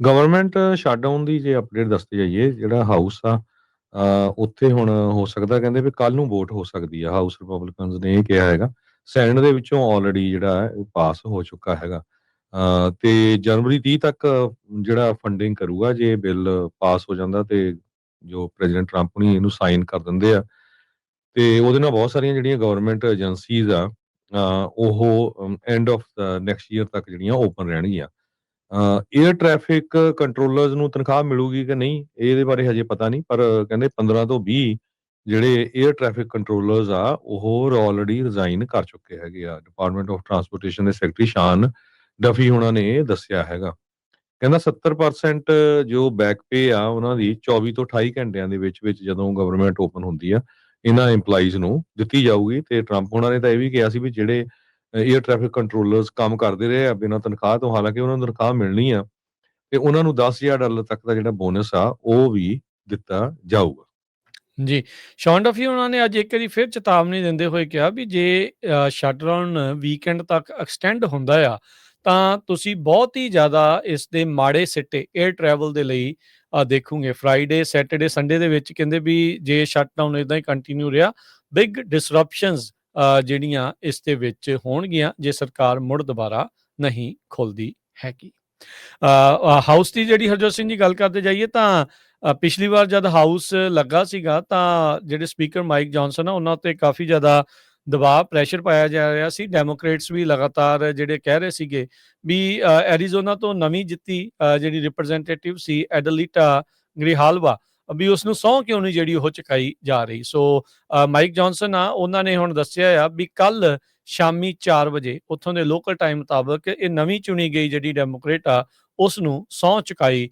Government shutdown ਦੀ ਜੇ update ਦੱਸਦੇ ਜਾਈਏ, ਜਿਹੜਾ ਹਾਊਸ ਆ ਉੱਥੇ ਹੁਣ ਹੋ ਸਕਦਾ ਕਹਿੰਦੇ ਵੀ ਕੱਲ ਨੂੰ ਵੋਟ ਹੋ ਸਕਦੀ ਆ। ਹਾਊਸ ਰਿਪਬਲਿਕਨਸ ਨੇ ਇਹ ਕਿਹਾ ਹੈਗਾ ਸੈਨੇਟ ਦੇ ਵਿੱਚੋਂ ਆਲਰੇਡੀ ਜਿਹੜਾ ਹੈ ਉਹ ਪਾਸ ਹੋ ਚੁੱਕਾ ਹੈਗਾ। ਤੇ ਜਨਵਰੀ 30 ਤੱਕ ਜਿਹੜਾ ਫੰਡਿੰਗ ਕਰੂਗਾ, ਜੇ ਬਿੱਲ ਪਾਸ ਹੋ ਜਾਂਦਾ ਤੇ ਜੋ ਪ੍ਰੈਜ਼ੀਡੈਂਟ ਟਰੰਪ ਨੇ ਇਹਨੂੰ ਸਾਈਨ ਕਰ ਦਿੰਦੇ ਆ। ਤੇ ਉਹਦੇ ਨਾਲ ਬਹੁਤ ਸਾਰੀਆਂ ਜਿਹੜੀਆਂ ਗਵਰਨਮੈਂਟ ਏਜੰਸੀਜ਼ ਆ ਉਹ ਐਂਡ ਆਫ ਨੈਕਸਟ ਈਅਰ ਤੱਕ ਜਿਹੜੀਆਂ ਓਪਨ ਰਹਿਣਗੀਆਂ। 에ਅਰ ਟ੍ਰੈਫਿਕ ਕੰਟਰੋਲਰਸ ਨੂੰ ਤਨਖਾਹ ਮਿਲੂਗੀ ਕਿ ਨਹੀਂ, ਇਹਦੇ ਬਾਰੇ ਹਜੇ ਪਤਾ ਨਹੀਂ, ਪਰ ਕਹਿੰਦੇ 15 ਤੋਂ 20 ਜਿਹੜੇ 에ਅਰ ਟ੍ਰੈਫਿਕ ਕੰਟਰੋਲਰਸ ਆ, ਉਹ ਆਲਰੇਡੀ ਰਿਜ਼ਾਈਨ ਕਰ ਚੁੱਕੇ ਹੈਗੇ ਆ। ਡਿਪਾਰਟਮੈਂਟ ਆਫ ਟਰਾਂਸਪੋਰਟੇਸ਼ਨ ਦੇ ਸੈਕਟਰੀ ਸ਼ਾਨ ਡਫੀ ਉਹਨਾਂ ਨੇ ਦੱਸਿਆ ਹੈਗਾ। ਕਹਿੰਦਾ 70% ਜੋ ਬੈਕ ਪੇ ਆ, ਉਹਨਾਂ ਦੀ 24 ਤੋਂ 28 ਘੰਟਿਆਂ ਦੇ ਵਿੱਚ ਵਿੱਚ ਜਦੋਂ ਗਵਰਨਮੈਂਟ ਓਪਨ ਹੁੰਦੀ ਆ, ਇਹਨਾਂ EMPLOYEES ਨੂੰ ਦਿੱਤੀ ਜਾਊਗੀ। ਤੇ ਟਰੰਪ ਉਹਨਾਂ ਨੇ ਤਾਂ ਇਹ ਵੀ ਕਿਹਾ ਸੀ ਵੀ ਜਿਹੜੇ 에ਅਰ ਟ੍ਰੈਫਿਕ ਕੰਟਰੋਲਰਸ ਕੰਮ ਕਰਦੇ ਰਹੇ ਆ ਬਿਨਾਂ ਤਨਖਾਹ ਤੋਂ, ਹਾਲਾਂਕਿ ਉਹਨਾਂ ਨੂੰ ਤਨਖਾਹ ਮਿਲਣੀ ਆ, ਤੇ ਉਹਨਾਂ ਨੂੰ 10000 ਡਾਲਰ ਤੱਕ ਦਾ ਜਿਹੜਾ ਬੋਨਸ ਆ, ਉਹ ਵੀ ਦਿੱਤਾ ਜਾਊਗਾ। ਜੀ, ਸ਼ੌਨ ਡਫੀ ਉਹਨਾਂ ਨੇ ਅੱਜ ਇੱਕ ਵਾਰੀ ਫਿਰ ਚੇਤਾਵਨੀ ਦਿੰਦੇ ਹੋਏ ਕਿਹਾ ਵੀ ਜੇ ਸ਼ਟਡਾਊਨ ਵੀਕਐਂਡ ਤੱਕ ਐਕਸਟੈਂਡ ਹੁੰਦਾ ਆ, ਤਾਂ ਤੁਸੀਂ ਬਹੁਤ ਹੀ ਜ਼ਿਆਦਾ ਇਸ ਦੇ ਮਾੜੇ ਸਿੱਟੇ 에ਅਰ ਟਰੈਵਲ ਦੇ ਲਈ ਦੇਖੋਗੇ। ਫਰਾਈਡੇ ਸੈਟਰਡੇ ਸੰਡੇ ਦੇ ਵਿੱਚ ਕਹਿੰਦੇ ਵੀ ਜੇ ਸ਼ਟਡਾਊਨ ਇਦਾਂ ਹੀ ਕੰਟੀਨਿਊ ਰਿਹਾ ਬਿਗ ਡਿਸਰਪਸ਼ਨਸ ਜਿਹੜੀਆਂ ਇਸ ਦੇ ਵਿੱਚ ਹੋਣਗੀਆਂ ਜੇ ਸਰਕਾਰ ਮੁੜ ਦੁਬਾਰਾ ਨਹੀਂ ਖੁੱਲਦੀ ਹੈਗੀ। ਹਾਊਸ ਦੀ ਜਿਹੜੀ ਹਰਜੋਤ ਸਿੰਘ ਜੀ ਗੱਲ ਕਰਦੇ ਜਾਈਏ ਤਾਂ ਪਿਛਲੀ ਵਾਰ ਜਦ ਹਾਊਸ ਲੱਗਾ ਸੀਗਾ ਤਾਂ ਜਿਹੜੇ ਸਪੀਕਰ ਮਾਈਕ ਜੌਨਸਨ ਆ ਉਹਨਾਂ ਤੇ ਕਾਫੀ ਜ਼ਿਆਦਾ ਦਬਾਅ ਪ੍ਰੈਸ਼ਰ ਪਾਇਆ ਜਾ ਰਿਹਾ ਸੀ। ਡੈਮੋਕ੍ਰੇਟਸ ਵੀ ਲਗਾਤਾਰ ਜਿਹੜੇ ਕਹਿ ਰਹੇ ਸੀਗੇ ਵੀ ਅ, ਐਰੀਜ਼ੋਨਾ ਤੋਂ ਨਵੀਂ ਜਿੱਤੀ ਜਿਹੜੀ ਰਿਪਰੈਜ਼ੈਂਟੇਟਿਵ ਸੀ ਐਡਲੀਟਾ ਗ੍ਰਿਹਾਲਵਾ ਵੀ ਉਸ ਨੂੰ ਸਹੁੰ ਕਿਉਂ ਨਹੀਂ ਜਿਹੜੀ ਉਹ ਚੁਕਾਈ ਜਾ ਰਹੀ? ਸੋ ਮਾਈਕ ਜੌਨਸਨ ਆ ਉਹਨਾਂ ਨੇ ਹੁਣ ਦੱਸਿਆ ਆ ਵੀ ਕੱਲ ਸ਼ਾਮੀ 4 ਵਜੇ ਉੱਥੋਂ ਦੇ ਲੋਕਲ ਟਾਈਮ ਮੁਤਾਬਕ ਇਹ ਨਵੀਂ ਚੁਣੀ ਗਈ ਜਿਹੜੀ ਡੈਮੋਕ੍ਰੇਟ ਆ ਉਸ ਨੂੰ ਸਹੁੰ ਚੁਕਾਈ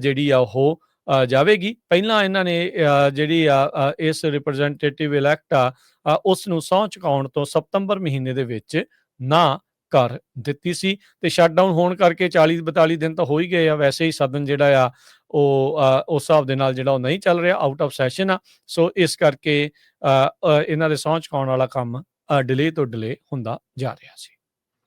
ਜਿਹੜੀ ਆ ਉਹ ਜਾਵੇਗੀ। ਪਹਿਲਾਂ ਇਹਨਾਂ ਨੇ ਜਿਹੜੀ ਆ ਇਸ ਰਿਪਰੈਜ਼ੈਂਟੇਟਿਵ ਇਲੈਕਟ ਆ ਅ, ਉਸ ਨੂੰ ਸਹੁੰ ਚੁਕਾਉਣ ਤੋਂ ਸਤੰਬਰ ਮਹੀਨੇ ਦੇ ਵਿੱਚ ਨਾ ਕਰ ਦਿੱਤੀ ਸੀ ਤੇ ਸ਼ਟਡਾਊਨ ਹੋਣ ਕਰਕੇ 40 42 ਦਿਨ ਤਾਂ ਹੋ ਹੀ ਗਏ ਆ, ਵੈਸੇ ਹੀ ਸਦਨ ਜਿਹੜਾ ਆ, ਉਹ ਉਸ ਹਿਸਾਬ ਦੇ ਨਾਲ ਜਿਹੜਾ ਉਹ ਨਹੀਂ ਚੱਲ ਰਿਹਾ ਆਊਟ ਆਫ ਸੈਸ਼ਨ ਆ। ਸੋ ਇਸ ਕਰਕੇ ਇਹਨਾਂ ਦੇ ਸਹੁੰ ਚੁਕਾਉਣ ਵਾਲਾ ਕੰਮ ਡਿਲੇ ਤੋਂ ਡਿਲੇ ਹੁੰਦਾ ਜਾ ਰਿਹਾ ਸੀ।